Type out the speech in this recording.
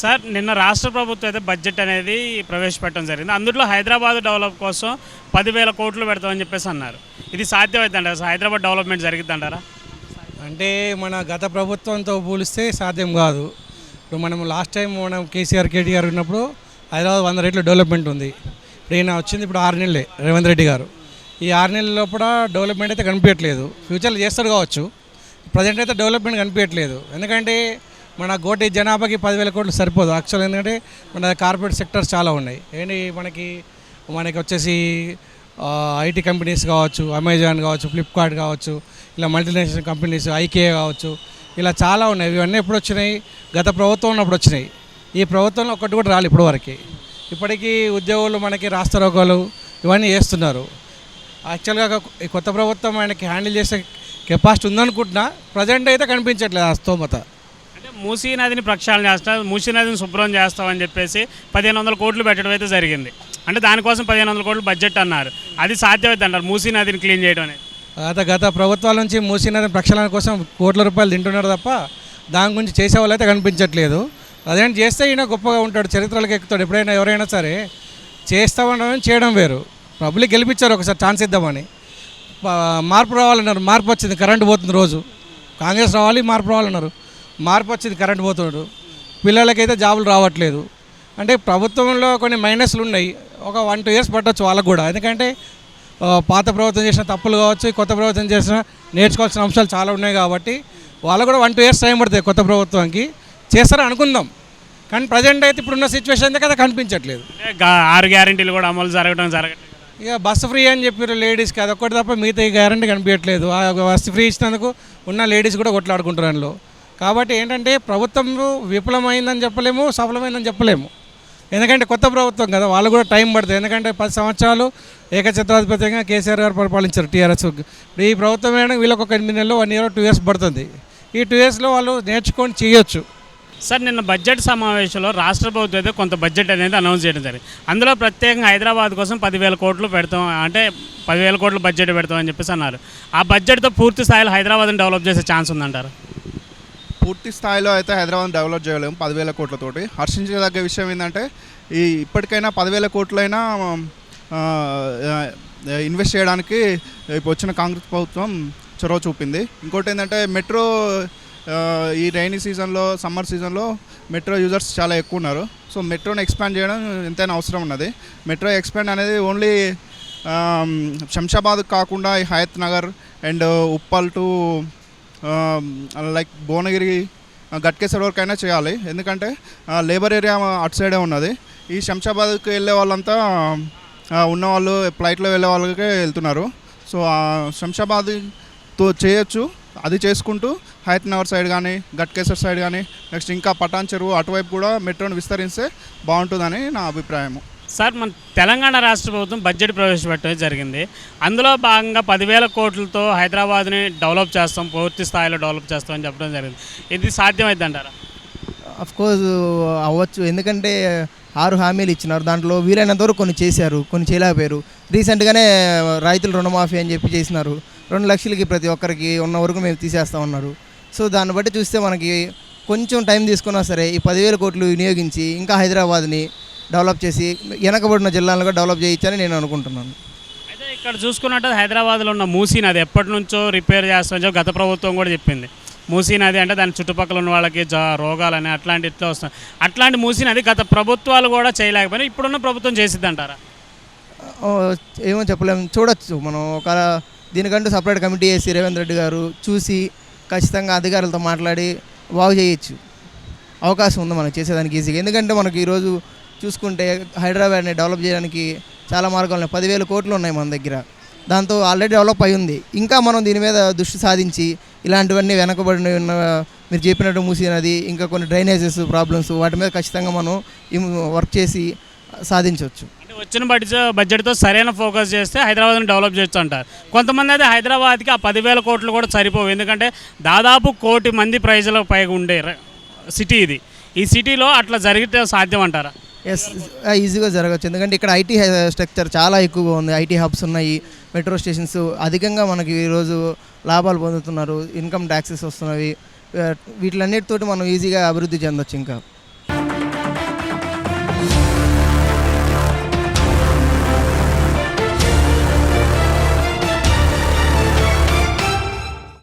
Sir నిన్న రాష్ట్ర ప్రభుత్వం అయితే బడ్జెట్ అనేది ప్రవేశపెట్టడం జరిగింది. అందులో హైదరాబాద్ డెవలప్ కోసం పదివేల కోట్లు పెడతామని చెప్పేసి అన్నారు. ఇది సాధ్యమవుతుందంటారా సార్? హైదరాబాద్ డెవలప్మెంట్ జరిగిద్దంటారా అంటే మన గత ప్రభుత్వంతో పోలిస్తే సాధ్యం కాదు. ఇప్పుడు మనం లాస్ట్ టైం మనం కేసీఆర్ కేటీఆర్ ఉన్నప్పుడు హైదరాబాద్ వంద రేట్ల డెవలప్మెంట్ ఉంది. ఇప్పుడు ఈయన వచ్చింది ఇప్పుడు ఆరు నెలలే రేవంత్ రెడ్డి గారు. ఈ ఆరు నెలల లోపల డెవలప్మెంట్ అయితే కనిపించట్లేదు. ఫ్యూచర్లో చేస్తాడు కావచ్చు. ప్రజెంట్ అయితే డెవలప్మెంట్ కనిపించట్లేదు. ఎందుకంటే మన కోటి జనాభాకి పదివేల కోట్లు సరిపోదు. యాక్చువల్ ఎందుకంటే మన కార్పొరేట్ సెక్టర్స్ చాలా ఉన్నాయి. ఏంటి మనకి మనకి వచ్చేసి ఐటీ కంపెనీస్ కావచ్చు అమెజాన్ కావచ్చు ఫ్లిప్కార్ట్ కావచ్చు ఇలా మల్టీనేషనల్ కంపెనీస్ ఐకే కావచ్చు ఇలా చాలా ఉన్నాయి. ఇవన్నీ ఎప్పుడు వచ్చినాయి? గత ప్రభుత్వం ఉన్నప్పుడు వచ్చినాయి. ఈ ప్రభుత్వంలో ఒకటి కూడా రాలి ఇప్పుడు వరకు ఇప్పటికీ ఉద్యోగులు మనకి రాస్తారోగాలు ఇవన్నీ చేస్తున్నారు. యాక్చువల్గా ఈ కొత్త ప్రభుత్వం ఆయనకి హ్యాండిల్ చేసే కెపాసిటీ ఉందనుకుంటున్నా. ప్రజెంట్ అయితే కనిపించట్లేదు ఆ స్తోమత. మూసీ నదిని ప్రక్షాళన చేస్తాం మూసీ నదిని శుభ్రం చేస్తామని చెప్పేసి పదిహేను వందల కోట్లు పెట్టడం అయితే జరిగింది. అంటే దానికోసం పదిహేను వందల కోట్లు బడ్జెట్ అన్నారు. అది సాధ్యమైతే అంటారు మూసీ నదిని క్లీన్ చేయడం అనేది. గత గత ప్రభుత్వాల నుంచి నది ప్రక్షాళన కోసం కోట్ల రూపాయలు తింటున్నారు తప్ప దాని గురించి చేసే వాళ్ళు అయితే కనిపించట్లేదు. అదేంటి చేస్తే ఈయన గొప్పగా ఉంటాడు చరిత్రలకు ఎక్కుతాడు. ఎప్పుడైనా ఎవరైనా సరే చేస్తామని చేయడం వేరు. పబ్లిక్ గెలిపించారు ఒకసారి ఛాన్స్ ఇద్దామని. మార్పు రావాలన్నారు మార్పు వచ్చింది కరెంట్ పోతుంది రోజు. కాంగ్రెస్ రావాలి మార్పు రావాలన్నారు. మార్పు వచ్చింది కరెంట్ పోతున్నాడు. పిల్లలకైతే జాబులు రావట్లేదు. అంటే ప్రభుత్వంలో కొన్ని మైనస్లు ఉన్నాయి. ఒక వన్ టూ ఇయర్స్ పట్టవచ్చు వాళ్ళకు కూడా. ఎందుకంటే పాత ప్రభుత్వం చేసిన తప్పులు కావచ్చు కొత్త ప్రభుత్వం చేసిన నేర్చుకోవాల్సిన అంశాలు చాలా ఉన్నాయి కాబట్టి వాళ్ళకు కూడా వన్ టూ ఇయర్స్ టైం పడుతుంది కొత్త ప్రభుత్వానికి. చేస్తారని అనుకుందాం. కానీ ప్రజెంట్ అయితే ఇప్పుడున్న సిచ్యువేషన్ కదా కనిపించట్లేదు. ఆరు గ్యారెంటీలు కూడా అమలు జరగడం జరగట్లేదు ఇక బస్సు ఫ్రీ అని చెప్పారు లేడీస్కి అదొక్కటి తప్ప మిగతా ఈ గ్యారంటీ కనిపించట్లేదు. ఆ బస్సు ఫ్రీ ఇచ్చినందుకు ఉన్న లేడీస్ కూడా కొట్లాడుకుంటారు అందులో. కాబట్టి ఏంటంటే ప్రభుత్వం విఫలమైందని చెప్పలేము సఫలమైందని చెప్పలేము. ఎందుకంటే కొత్త ప్రభుత్వం కదా వాళ్ళు కూడా టైం పడుతుంది. ఎందుకంటే పది సంవత్సరాలు ఏకఛత్రాధిపత్యంగా కేసీఆర్ గారు పరిపాలించారు టీఆర్ఎస్. ఇప్పుడు ఈ ప్రభుత్వం ఏమైనా వీళ్ళకి ఒక ఎనిమిది నెలలు వన్ ఇయర్ టూ ఇయర్స్ పడుతుంది. ఈ టూ ఇయర్స్లో వాళ్ళు నేర్చుకొని చేయొచ్చు. సార్ నిన్న బడ్జెట్ సమావేశంలో రాష్ట్ర ప్రభుత్వం అయితే కొంత బడ్జెట్ అనేది అనౌన్స్ చేయడం జరిగింది. అందులో ప్రత్యేకంగా హైదరాబాద్ కోసం పదివేల కోట్లు పెడతాం అంటే పదివేల కోట్లు బడ్జెట్ పెడతాం అని చెప్పేసి అన్నారు. ఆ బడ్జెట్తో పూర్తి స్థాయిలో హైదరాబాద్ని డెవలప్ చేసే ఛాన్స్ ఉందంటారు? పూర్తి స్థాయిలో అయితే హైదరాబాద్ డెవలప్ చేయలేము పదివేల కోట్లతోటి. హర్షించదగ్గ విషయం ఏంటంటే ఈ ఇప్పటికైనా పదివేల కోట్లైనా ఇన్వెస్ట్ చేయడానికి ఇప్పుడు వచ్చిన కాంగ్రెస్ ప్రభుత్వం చొరవ చూపింది. ఇంకోటి ఏంటంటే మెట్రో ఈ రైనీ సీజన్లో సమ్మర్ సీజన్లో మెట్రో యూజర్స్ చాలా ఎక్కువ ఉన్నారు. సో మెట్రోని ఎక్స్పాండ్ చేయడం ఎంతైనా అవసరం ఉన్నది. మెట్రో ఎక్స్పాండ్ అనేది ఓన్లీ శంషాబాద్ కాకుండా ఈ Hayath Nagar and Uppal to like Bhuvanagiri Ghatkeshwar Ghatkesar వరకు అయినా చేయాలి. ఎందుకంటే లేబర్ ఏరియా అటు సైడే ఉన్నది. ఈ శంషాబాద్కి వెళ్ళే వాళ్ళంతా ఉన్నవాళ్ళు ఫ్లైట్లో వెళ్ళే వాళ్ళకే వెళ్తున్నారు. సో ఆ శంషాబాద్తో చేయొచ్చు. అది చేసుకుంటూ హయత్ నగర్ సైడ్ కానీ గట్కేశ్వర్ సైడ్ కానీ నెక్స్ట్ ఇంకా పటాన్ చెరువు అటువైపు కూడా మెట్రోని విస్తరిస్తే బాగుంటుందని నా అభిప్రాయము. సార్ మన తెలంగాణ రాష్ట్ర ప్రభుత్వం బడ్జెట్ ప్రవేశపెట్టడం జరిగింది. అందులో భాగంగా పదివేల కోట్లతో హైదరాబాద్ని డెవలప్ చేస్తాం పూర్తి స్థాయిలో డెవలప్ చేస్తామని చెప్పడం జరిగింది. ఇది సాధ్యమైంది అంటారా అఫ్ కోర్స్ అవ్వచ్చు. ఎందుకంటే ఆరు హామీలు ఇచ్చినారు. దాంట్లో వీలైనంత వరకు కొన్ని చేశారు కొన్ని చేయలేకపోయారు. రీసెంట్గానే రైతులు రుణమాఫీ అని చెప్పి చేసినారు. రెండు లక్షలకి ప్రతి ఒక్కరికి ఉన్న వరకు మేము తీసేస్తా ఉన్నారు. సో దాన్ని బట్టి చూస్తే మనకి కొంచెం టైం తీసుకున్నా సరే ఈ పదివేల కోట్లు వినియోగించి ఇంకా హైదరాబాద్ని డెవలప్ చేసి వెనకబడిన జిల్లాలను కూడా డెవలప్ చేయొచ్చని నేను అనుకుంటున్నాను. అయితే ఇక్కడ చూసుకున్నట్టు హైదరాబాద్లో ఉన్న మూసీ నది ఎప్పటి నుంచో రిపేర్ చేస్తామని గత ప్రభుత్వం కూడా చెప్పింది. మూసీ నది అంటే దాని చుట్టుపక్కల ఉన్న వాళ్ళకి జా రోగాలని అట్లాంటి ఇట్లా వస్తాయి అట్లాంటి మూసీ నది గత ప్రభుత్వాలు కూడా చేయలేకపోయినా ఇప్పుడున్న ప్రభుత్వం చేసిద్ది అంటారా ఏమో చెప్పలేము చూడొచ్చు. మనం ఒక దీనికంటూ సపరేట్ కమిటీ వేసి రేవంత్ రెడ్డి గారు చూసి ఖచ్చితంగా అధికారులతో మాట్లాడి బాగు చేయొచ్చు. అవకాశం ఉంది మనకు చేసేదానికి ఈజీగా. ఎందుకంటే మనకి ఈరోజు చూసుకుంటే హైదరాబాద్ని డెవలప్ చేయడానికి చాలా మార్గాలు ఉన్నాయి. పదివేల కోట్లు ఉన్నాయి మన దగ్గర. దాంతో ఆల్రెడీ డెవలప్ అయి ఉంది. ఇంకా మనం దీని మీద దృష్టి సాధించి ఇలాంటివన్నీ వెనకబడిన ఉన్న మీరు చెప్పినట్టు మూసినది ఇంకా కొన్ని డ్రైనేజెస్ ప్రాబ్లమ్స్ వాటి మీద ఖచ్చితంగా మనం వర్క్ చేసి సాధించవచ్చు. వచ్చిన బడ్జెట్ బడ్జెట్తో సరైన ఫోకస్ చేస్తే హైదరాబాద్ని డెవలప్ చేయొచ్చు అంటారు. కొంతమంది అయితే హైదరాబాద్కి ఆ పదివేల కోట్లు కూడా సరిపోవు. ఎందుకంటే దాదాపు కోటి మంది ప్రజలకు పైగా ఉండే సిటీ ఇది. ఈ సిటీలో అట్లా జరిగితే సాధ్యం అంటారా? ఎస్ ఈజీగా జరగచ్చు. ఎందుకంటే ఇక్కడ ఐటీ స్ట్రక్చర్ uh, చాలా ఎక్కువగా ఉంది. ఐటీ హబ్స్ ఉన్నాయి మెట్రో స్టేషన్స్ అధికంగా మనకి ఈరోజు లాభాలు పొందుతున్నారు. ఇన్కమ్ ట్యాక్సెస్ వస్తున్నవి. Uh, వీటిలన్నిటితోటి మనం ఈజీగా అభివృద్ధి చెందొచ్చు ఇంకా.